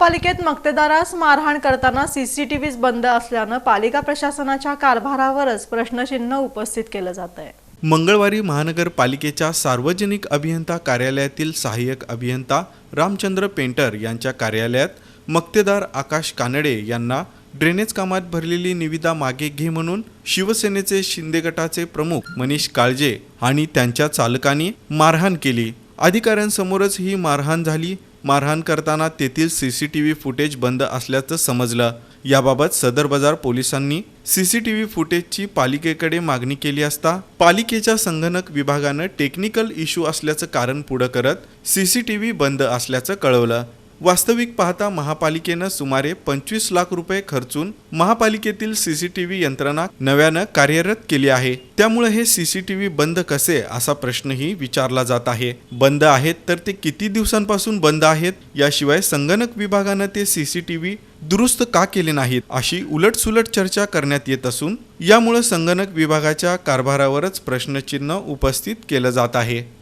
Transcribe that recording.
महापालिकेत मक्तेदारास मारहाण करताना सीसीटीव्हीज बंद असल्यानं पालिका प्रशासनाच्या कारभारावरच प्रश्नचिन्ह उपस्थित केलं जात आहे मंगळवारी महानगरपालिकेच्या सार्वजनिक अभियंता कार्यालयातील सहाय्यक अभियंता रामचंद्र पेंटर यांच्या कार्यालयात मक्तेदार आकाश कानडे यांना ड्रेनेज कामात भरलेली निविदा मागे घे म्हणून शिवसेनेचे शिंदे गटाचे प्रमुख मनीष काळजे आणि त्यांच्या चालकांनी मारहाण केली. अधिकाऱ्यांसमोरच ही मारहाण झाली. मारहाण करताना तेथील C C T V footage बंद असल्याचं समजलं. याबाबत सदर बाजार पोलिसांनी सी सी टी व्ही फुटेजची पालिकेकडे मागणी केली असता पालिकेच्या संगणक विभागानं टेक्निकल इश्यू असल्याचं कारण पुढं करत सी सी टी व्ही बंद असल्याचं कळवलं. वास्तविक पाहता महापालिकेनं सुमारे पंचवीस लाख रुपये खर्चून महापालिकेतील सीसीटीव्ही यंत्रणा नव्यानं कार्यरत केली आहे. त्यामुळे हे सीसीटीव्ही बंद कसे असा प्रश्नही विचारला जात आहे. बंद आहेत तर ते किती दिवसांपासून बंद आहेत? याशिवाय संगणक विभागानं ते सीसीटीव्ही दुरुस्त का केले नाहीत? अशी उलटसुलट चर्चा करण्यात येत असून यामुळे संगणक विभागाच्या कारभारावरच प्रश्नचिन्ह उपस्थित केलं जात आहे.